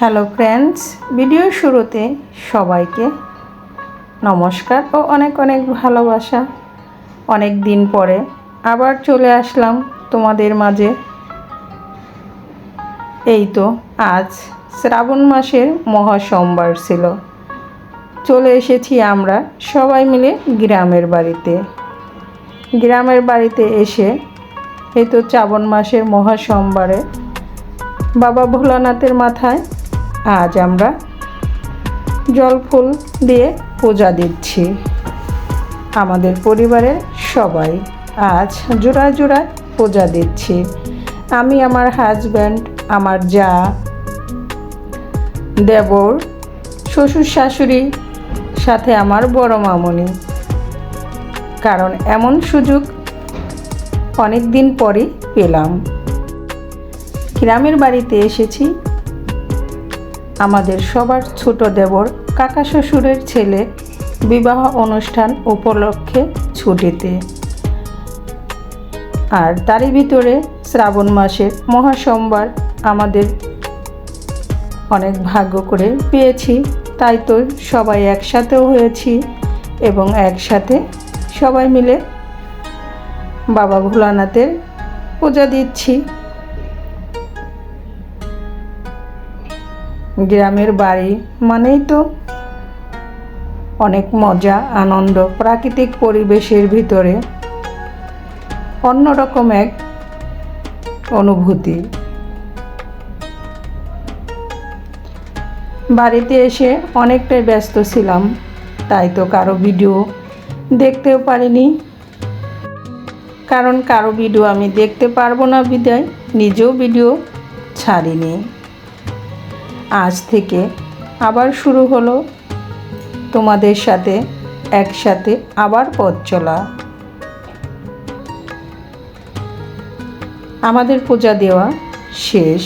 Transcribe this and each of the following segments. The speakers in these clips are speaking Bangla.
হ্যালো ফ্রেন্ডস ভিডিওর শুরুতে সবাইকে নমস্কার ও অনেক অনেক ভালোবাসা। অনেক দিন পরে আবার চলে আসলাম তোমাদের মাঝে। এই তো আজ শ্রাবণ মাসের মহাসোমবার ছিল। চলে এসেছি আমরা সবাই মিলে গ্রামের বাড়িতে। গ্রামের বাড়িতে এসে এই তো শ্রাবণ মাসের মহাসোমবারে বাবা ভোলানাথের মাথায় আজ আমরা জল ফুল দিয়ে পূজা দিচ্ছি। আমাদের পরিবারের সবাই আজ জোড়া জোড়া পূজা দিচ্ছি। আমি আমার হাজব্যান্ড আমার যা, দেবর, শ্বশুর শাশুড়ি, সাথে আমার বড় মামনি। কারণ এমন সুযোগ অনেক দিন পরে পেলাম। গ্রামের বাড়িতে এসেছি আমাদের সবার ছোট দেবর কাকা শ্বশুরের ছেলে বিবাহ অনুষ্ঠান উপলক্ষে ছুটিতে। আর তারই ভিতরে শ্রাবণ মাসের মহাসোমবার আমাদের অনেক ভাগ্য করে পেয়েছি, তাই তো সবাই একসাথেও হয়েছি এবং একসাথে সবাই মিলে বাবা ভোলানাথের পূজা দিচ্ছি। গ্রামের বাড়ি মানেই তো অনেক মজা, আনন্দ, প্রাকৃতিক পরিবেশের ভিতরে অন্যরকম এক অনুভূতি। বাড়িতে এসে অনেকটাই ব্যস্ত ছিলাম, তাই তো কারও ভিডিও দেখতেও পারিনি। কারণ কারও ভিডিও আমি দেখতে পারব না বিদায়, নিজেও ভিডিও ছাড়িনি। আজ থেকে আবার শুরু হলো। তোমাদের সাথে একসাথে আবার পথ চলা। আমাদের পূজা দেওয়া শেষ।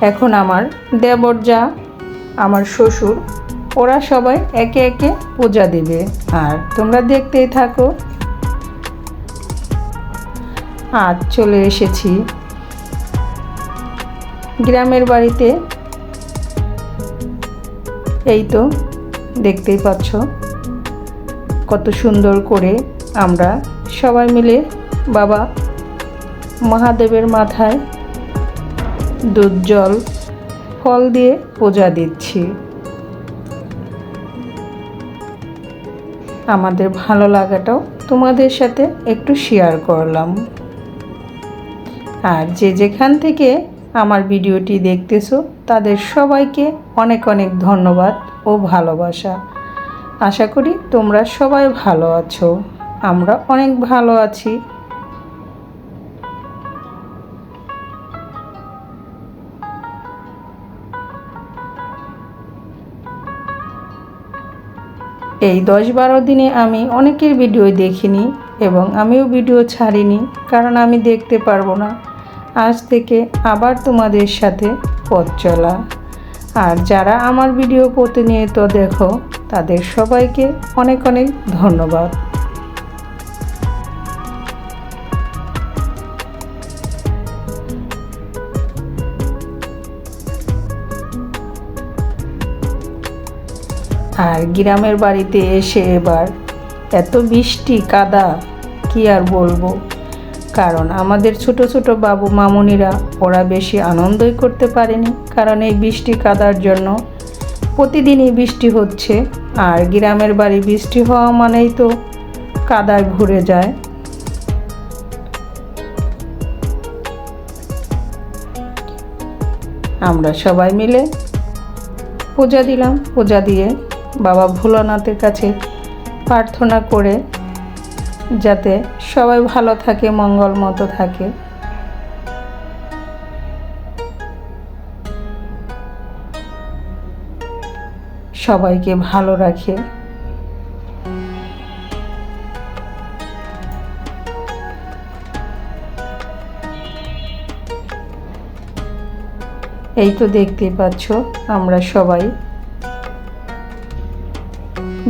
এখন আমার দেবর যা আমার শ্বশুর, ওরা সবাই একে একে পূজা দেবে। আর তোমরা দেখতেই থাকো। আজ চলে এসেছি। গ্রামের বাড়িতে এই তো, দেখতেই পাচ্ছ কত সুন্দর করে আমরা সবাই মিলে বাবা মহাদেবের মাথায় দুধ, জল, ফল দিয়ে পূজা দিচ্ছি। আমাদের ভালো লাগাটাও তোমাদের সাথে একটু শেয়ার করলাম। আর যে যেখান থেকে আমার ভিডিওটি দেখতেছো, তাদের সবাইকে অনেক অনেক ধন্যবাদ ও ভালোবাসা। আশা করি তোমরা সবাই ভালো আছো, আমরা অনেক ভালো আছি। এই দশ বারো দিনে আমি অনেকের ভিডিও দেখিনি এবং আমিও ভিডিও ছাড়িনি, কারণ আমি দেখতে পারব না। আজ থেকে আবার তোমাদের সাথে পথ চলা। আর যারা আমার ভিডিও প্রতিনিয়ত দেখো, তাদের সবাইকে অনেক অনেক ধন্যবাদ। আর গ্রামের বাড়িতে এসে এবার এত বৃষ্টি কাদা, কি আর বলব? কারণ আমাদের ছোট ছোট বাবু মামুনিরা ওরা বেশি আনন্দই করতে পারেনি, কারণ এই বৃষ্টি কাদার জন্য প্রতিদিনই বৃষ্টি হচ্ছে, আর গ্রামের বাড়ি বৃষ্টি হওয়া মানেই তো কাদায় ভরে যায়। আমরা সবাই মিলে পূজা দিলাম, পূজা দিয়ে বাবা ভোলানাথের কাছে প্রার্থনা করে যাতে সবাই ভালো থাকে, মঙ্গল মতো থাকে। সবাইকে ভালো রাখে। এই তো দেখতেই পাচ্ছ, আমরা সবাই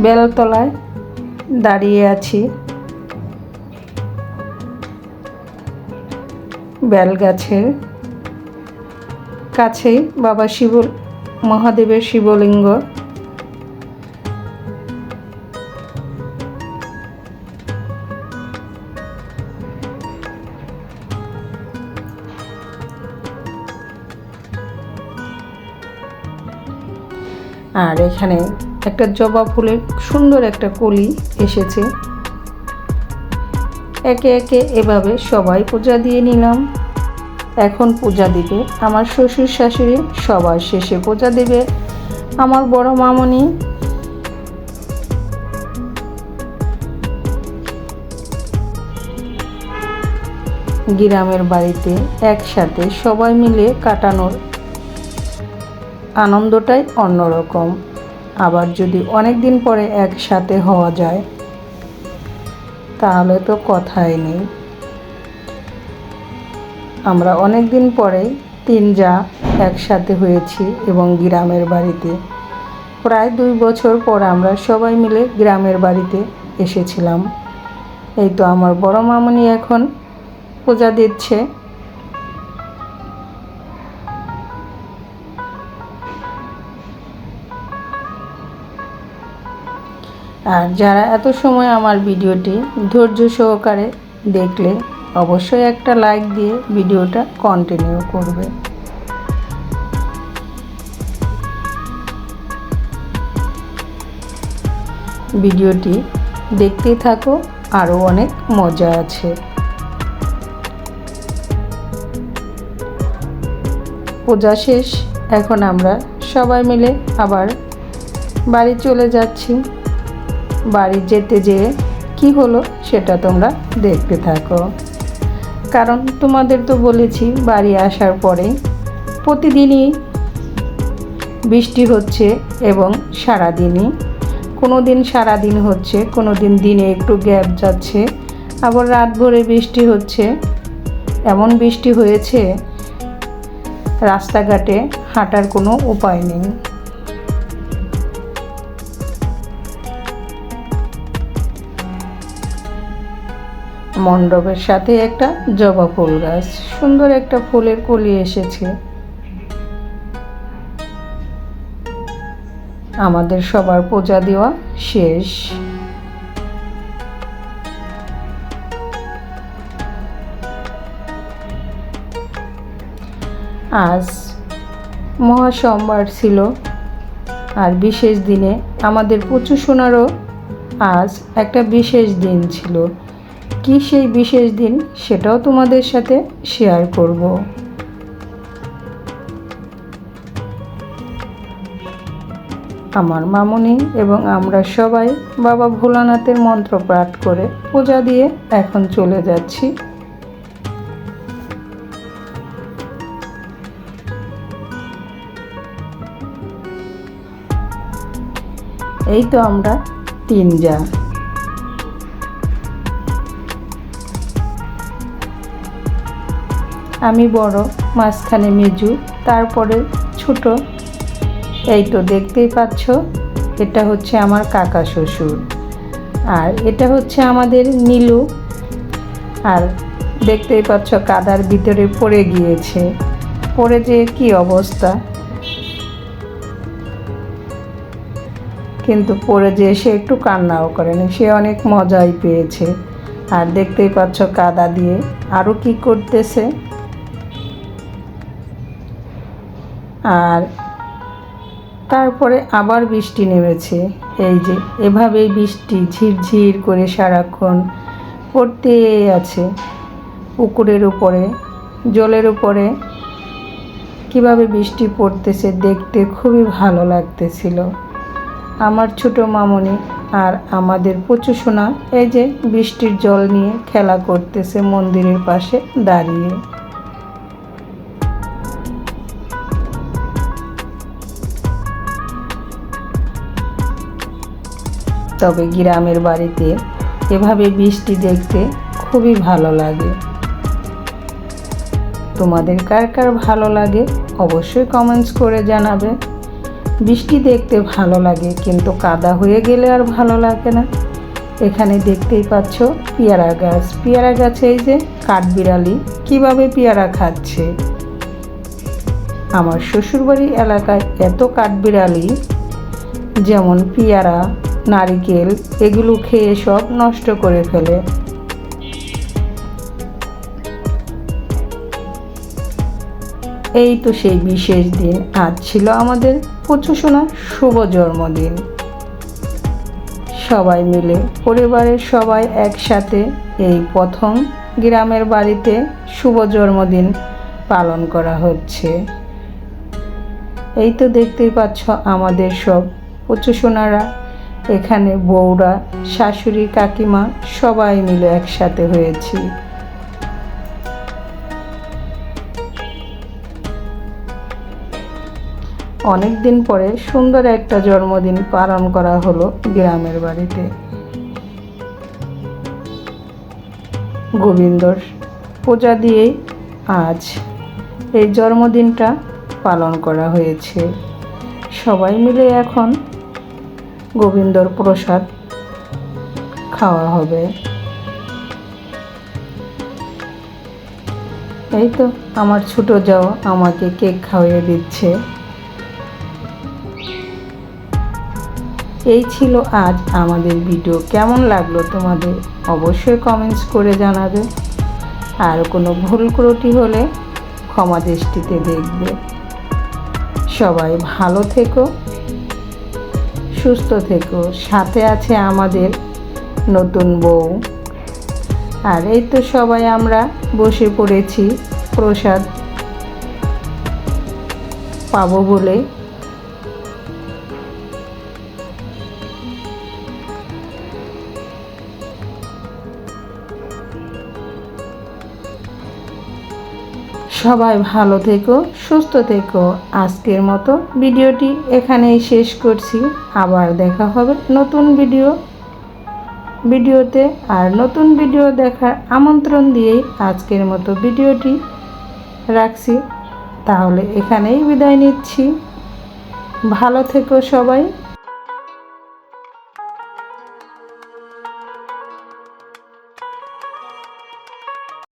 বেলতলায় দাঁড়িয়ে আছি। বেল গাছের কাছেই বাবা শিবর মহাদেবের শিবলিঙ্গ। আর এখানে একটা জবা ফুলের সুন্দর একটা কলি এসেছে। একে একে এভাবে সবাই পূজা দিয়ে নিলাম। এখন পূজা দিবে আমার শ্বশুর শাশুড়ি, সবার শেষে পূজা দেবে আমার বড় মামনি। গ্রামের বাড়িতে একসাথে সবাই মিলে কাটানোর আনন্দটাই অন্যরকম। আবার যদি অনেক দিন পরে একসাথে হওয়া যায় তাহলে তো কথাই নেই। আমরা অনেক দিন পরে তিন যা একসাথে হয়েছি এবং গ্রামের বাড়িতে। প্রায় দুই বছর পর আমরা সবাই মিলে গ্রামের বাড়িতে এসেছিলাম। এই তো আমার বড় মামনি এখন পূজা দিচ্ছে। আর যারা এত সময় আমার ভিডিওটি ধৈর্য সহকারে দেখলে অবশ্যই একটা লাইক দিয়ে ভিডিওটা কন্টিনিউ করবে। ভিডিওটি দেখতেই থাকো, আরও অনেক মজা আছে। পূজা শেষ, এখন আমরা সবাই মিলে আবার বাড়ি চলে যাচ্ছি। বাড়ি যেতে যেয়ে কি হলো সেটা তোমরা দেখতে থাকো। কারণ তোমাদের তো বলেছি বাড়ি আসার পরে প্রতিদিনই বৃষ্টি হচ্ছে এবং সারাদিনই। কোনো দিন সারাদিন হচ্ছে কোনো দিন দিনে একটু গ্যাপ যাচ্ছে, আবার রাত ভরে বৃষ্টি হচ্ছে। এমন বৃষ্টি হয়েছে, রাস্তাঘাটে হাঁটার কোনো উপায় নেই। মণ্ডপের সাথে একটা জবা ফুল গাছ। সুন্দর একটা ফুলের কলি এসেছে। আমাদের সবার পূজা দেওয়া শেষ। আজ মহাসোমবার ছিল, আর বিশেষ দিনে আমাদের প্রচুর সোনারও আজ একটা বিশেষ দিন ছিল। কি সেই বিশেষ দিন সেটাও তোমাদের সাথে শেয়ার করব। আমার মামুনি এবং আমরা সবাই বাবা ভোলানাথের মন্ত্র পাঠ করে পূজা দিয়ে এখন চলে যাচ্ছি। এই তো আমরা তিন যা আমি বড়, মাঝখানে মেজু, তারপরে ছোট। এই তো দেখতেই পাচ্ছ, এটা হচ্ছে আমার কাকা শ্বশুর। আর এটা হচ্ছে আমাদের নীলু। আর দেখতেই পাচ্ছ, কাদার ভিতরে পড়ে গিয়েছে। পড়ে যে কি অবস্থা। কিন্তু পড়ে যে সে একটু কান্নাও করেনি সে অনেক মজাই পেয়েছে। আর দেখতেই পাচ্ছ, কাদা দিয়ে আরও কি করতেছে। আর তারপরে আবার বৃষ্টি নেমেছে। এই যে, এভাবেই বৃষ্টি ঝিরঝির করে সারাক্ষণ পড়তে আছে। পুকুরের উপরে, জলের উপরে। কীভাবে বৃষ্টি পড়তেছে দেখতে খুবই ভালো লাগতেছিল। আমার ছোট মামনি আর আমাদের প্রচুর সোনা এই যে বৃষ্টির জল নিয়ে খেলা করতেছে মন্দিরের পাশে দাঁড়িয়ে। তবে গ্রামের বাড়িতে এভাবে বৃষ্টি দেখতে খুবই ভালো লাগে। তোমাদের কার কার ভালো লাগে অবশ্যই কমেন্টস করে জানাবে। বৃষ্টি দেখতে ভালো লাগে, কিন্তু কাদা হয়ে গেলে আর ভালো লাগে না। এখানে দেখতেই পাচ্ছ পেয়ারা গাছ। পেয়ারা গাছে, এই যে কাঠবিড়ালি কীভাবে পেয়ারা খাচ্ছে? আমার শ্বশুরবাড়ি এলাকায় এত কাঠবিড়ালি, যেমন পেয়ারা নারিকেল, এগুলো খেয়ে সব নষ্ট করে ফেলে। এই তো সেই বিশেষ দিন। আজ ছিল আমাদের প্রচুষণা শুভ জন্মদিন। সবাই মিলে, পরিবারের সবাই একসাথে এই প্রথম গ্রামের বাড়িতে শুভ জন্মদিন পালন করা হচ্ছে। এই তো দেখতেই পাচ্ছ আমাদের সব প্রচুষণারা এখানে বউরা, শাশুড়ি, কাকিমা সবাই মিলে একসাথে হয়েছি। অনেক দিন পরে সুন্দর একটা জন্মদিন পালন করা হলো গ্রামের বাড়িতে। গোবিন্দর পূজা দিয়েই আজ এই জন্মদিনটা পালন করা হয়েছে। সবাই মিলে এখন গোবিন্দর প্রসাদ খাওয়া হবে। এই তো আমার ছোট যাও, আমাকে কেক খাওয়িয়ে দিচ্ছে। এই ছিল আজ আমাদের ভিডিও কেমন লাগল তোমাদের? অবশ্যই কমেন্টস করে জানাবে। আর কোনো ভুল ত্রুটি হলে ক্ষমা দৃষ্টিতে দেখবে। সবাই ভালো থেকো। সুস্থ থেকো। সাথে আছে আমাদের নতুন বউ। আর এই তো সবাই আমরা বসে পড়েছি প্রসাদ পাবো বলে। সবাই ভালো থেকো, সুস্থ থেকো। আজকের মতো ভিডিওটি এখানেই শেষ করছি। আবার দেখা হবে নতুন ভিডিও ভিডিওতে। আর নতুন ভিডিও দেখার আমন্ত্রণ দিয়েই আজকের মতো ভিডিওটি রাখছি। তাহলে এখানেই বিদায় নিচ্ছি। ভালো থেকো সবাই।